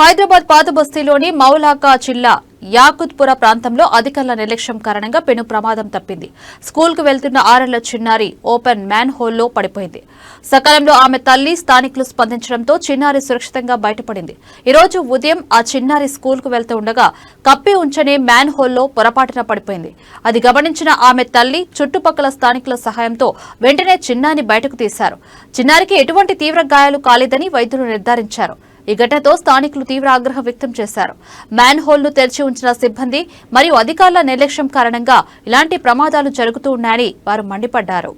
హైదరాబాద్ పాత బస్తీలోని మౌలాకా జిల్లా యాకుత్పుర ప్రాంతంలో అధికారుల నిర్లక్ష్యం కారణంగా పెను ప్రమాదం తప్పింది. స్కూల్కు వెళ్తున్న ఆరేళ్ళ చిన్నారి ఓపెన్ మ్యాన్ హోల్లో పడిపోయింది. సకాలంలో ఆమె తల్లి స్థానికులు స్పందించడంతో చిన్నారి సురక్షితంగా బయటపడింది. ఈరోజు ఉదయం ఆ చిన్నారి స్కూల్కు వెళ్తూ ఉండగా కప్పి ఉంచనే మ్యాన్ హోల్లో పొరపాటున పడిపోయింది. అది గమనించిన ఆమె తల్లి చుట్టుపక్కల స్థానికుల సహాయంతో వెంటనే చిన్నారిని బయటకు తీశారు. చిన్నారికి ఎటువంటి తీవ్ర గాయాలు కాలేదని వైద్యులు నిర్ధారించారు. ఈ ఘటనతో స్థానికులు తీవ్ర ఆగ్రహం వ్యక్తం చేశారు. మ్యాన్ హోల్ను తెరిచి ఉంచిన సిబ్బంది మరియు అధికారుల నిర్లక్ష్యం కారణంగా ఇలాంటి ప్రమాదాలు జరుగుతూ ఉన్నాయని వారు మండిపడ్డారు.